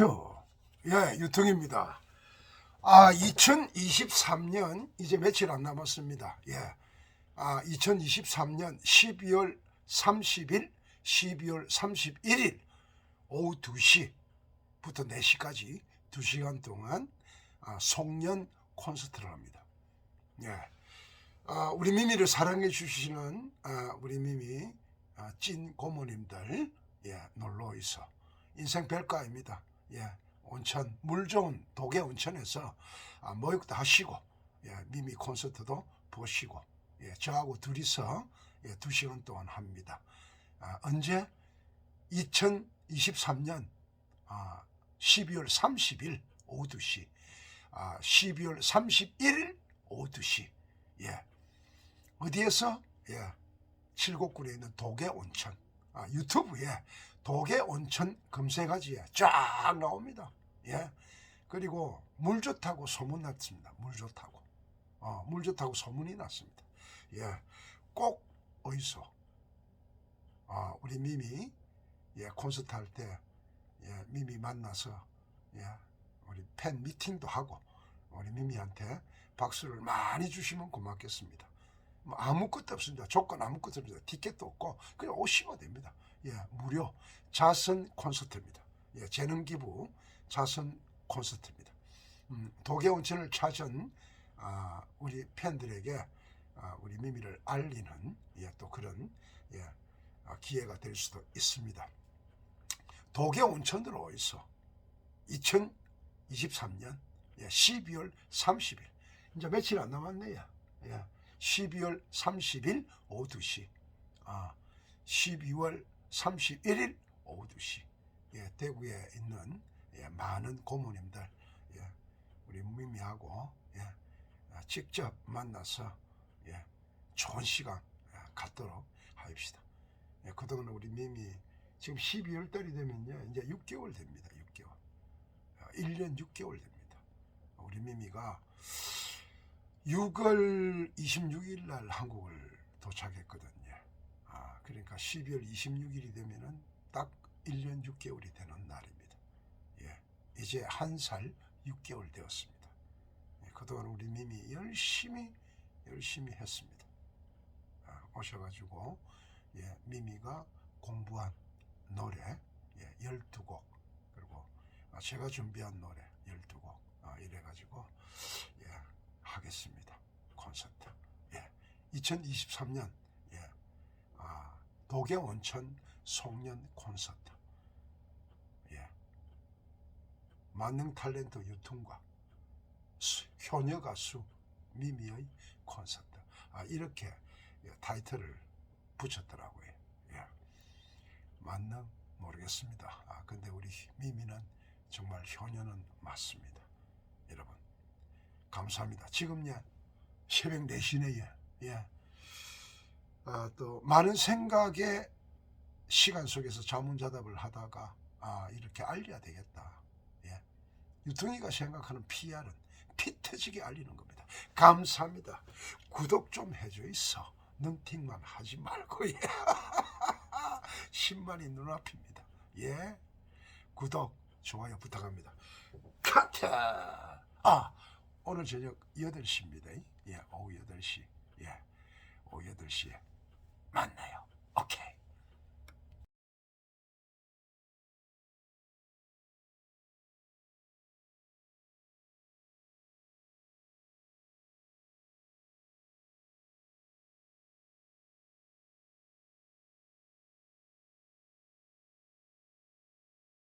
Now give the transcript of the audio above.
큐. 예, 유통입니다. 아, 2023년 이제 며칠 안 남았습니다. 예. 아, 2023년 12월 30일, 12월 31일 오후 2시부터 4시까지 2시간 동안 아, 송년 콘서트를 합니다. 예. 아, 우리 미미를 사랑해 주시는 아, 우리 미미 아, 찐 고모님들 예, 놀러 있어. 인생 별가입니다. 예, 온천 물 좋은 독해 온천에서 아, 모욕도 하시고 예, 미미 콘서트도 보시고 예, 저하고 둘이서 예, 두 시간 동안 합니다. 아, 언제 2023년 아, 12월 30일 오후 2시, 아, 12월 31일 오후 2시. 예, 어디에서? 예, 칠곡군에 있는 독해 온천. 아, 유튜브에 독해 온천 검색하지에 쫙 나옵니다. 예. 그리고 물 좋다고 소문 났습니다. 물 좋다고. 어, 물 좋다고 소문이 났습니다. 예. 꼭 어디서? 아, 우리 미미 예, 콘서트 할 때 예, 미미 만나서 예, 우리 팬 미팅도 하고 우리 미미한테 박수를 많이 주시면 고맙겠습니다. 뭐 아무것도 없습니다. 조건 아무것도 없습니다. 티켓도 없고 그냥 오시면 됩니다. 예, 무료 자선 콘서트입니다. 예, 재능 기부 자선 콘서트입니다. 음, 독해 온천을 찾은 아, 우리 팬들에게 아, 우리 미미를 알리는 예, 또 그런 예, 아, 기회가 될 수도 있습니다. 독해 온천으로 있어 2023년 예, 12월 30일 이제 며칠 안 남았네요. 예, 12월 30일 오후 2시, 아, 12월 31일 오후 2시, 예, 대구에 있는 예, 많은 고모님들, 예, 우리 미미하고 예, 아, 직접 만나서 예, 좋은 시간 예, 갖도록 하입시다. 예, 그동안 우리 미미 지금 12월 달이 되면요, 이제 6개월 됩니다. 6개월, 아, 1년 6개월 됩니다. 우리 미미가 6월 26일 날 한국을 도착했거든요. 아, 그러니까 12월 26일이 되면은 딱 1년 6개월이 되는 날입니다. 예. 이제 한 살 6개월 되었습니다. 예, 그동안 우리 미미 열심히 열심히 했습니다. 아, 오셔가지고 예, 미미가 공부한 노래 예, 12곡 그리고 아, 제가 준비한 노래 12곡 아, 이래가지고 예, 하겠습니다. 콘서트. 예. 2023년 예. 아, 독해 온천 송년 콘서트. 예. 만능 탤런트 유통과 수- 효녀 가수 미미의 콘서트. 아, 이렇게 예, 타이틀을 붙였더라고요. 예. 맞나 모르겠습니다. 아, 근데 우리 미미는 정말 효녀는 맞습니다. 여러분. 감사합니다. 지금 예, 새벽 4시네요. 예. 아, 또 많은 생각의 시간 속에서 자문자답을 하다가 아, 이렇게 알려야 되겠다. 예. 유통이가 생각하는 PR은 피 터지게 알리는 겁니다. 감사합니다. 구독 좀 해줘 있어. 눈팅만 하지 말고 예. 10만이 눈앞입니다. 예. 구독, 좋아요 부탁합니다. 카트! 아, 오늘 저녁 8시입니다. 예, 오후 8시. 예, 오후 8시에 만나요. 오케이.